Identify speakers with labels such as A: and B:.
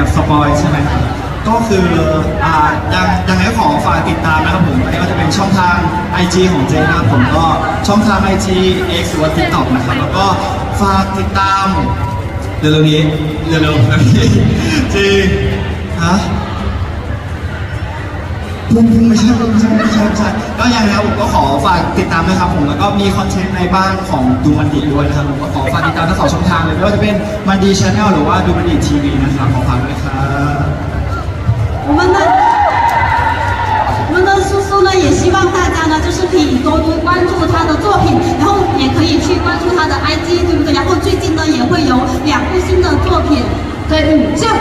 A: อบสปอย
B: ใช่ไหมก็คืออ่ายังยังไงก็ขอฝากติดตามนะครับผมไม่ว่าจะเป็นช่องทาง IG ของเจนะครับผมก็ช่องทาง IG X หรือว่า TikTok นะครับแล้วก็ฝากติดตามเร็วๆนี้เร็วๆนี้จริงฮะพุ่งพุ่งไม่ใช่ไม่ใช่ไม่ใช่ไม่ใช่ก็ยังนะครับผมก็ขอฝากติดตามนะครับผมแล้วก็มีคอนเทนต์ในบ้านของดูมันดีด้วยนะครับผมก็ขอฝากติดตามทั้งสองช่องทางเลยไม่ว่าจะเป็นมันดีชาแนลหรือว่าดูมันดีทีวีนะครับ
C: 所以，
A: 嗯，这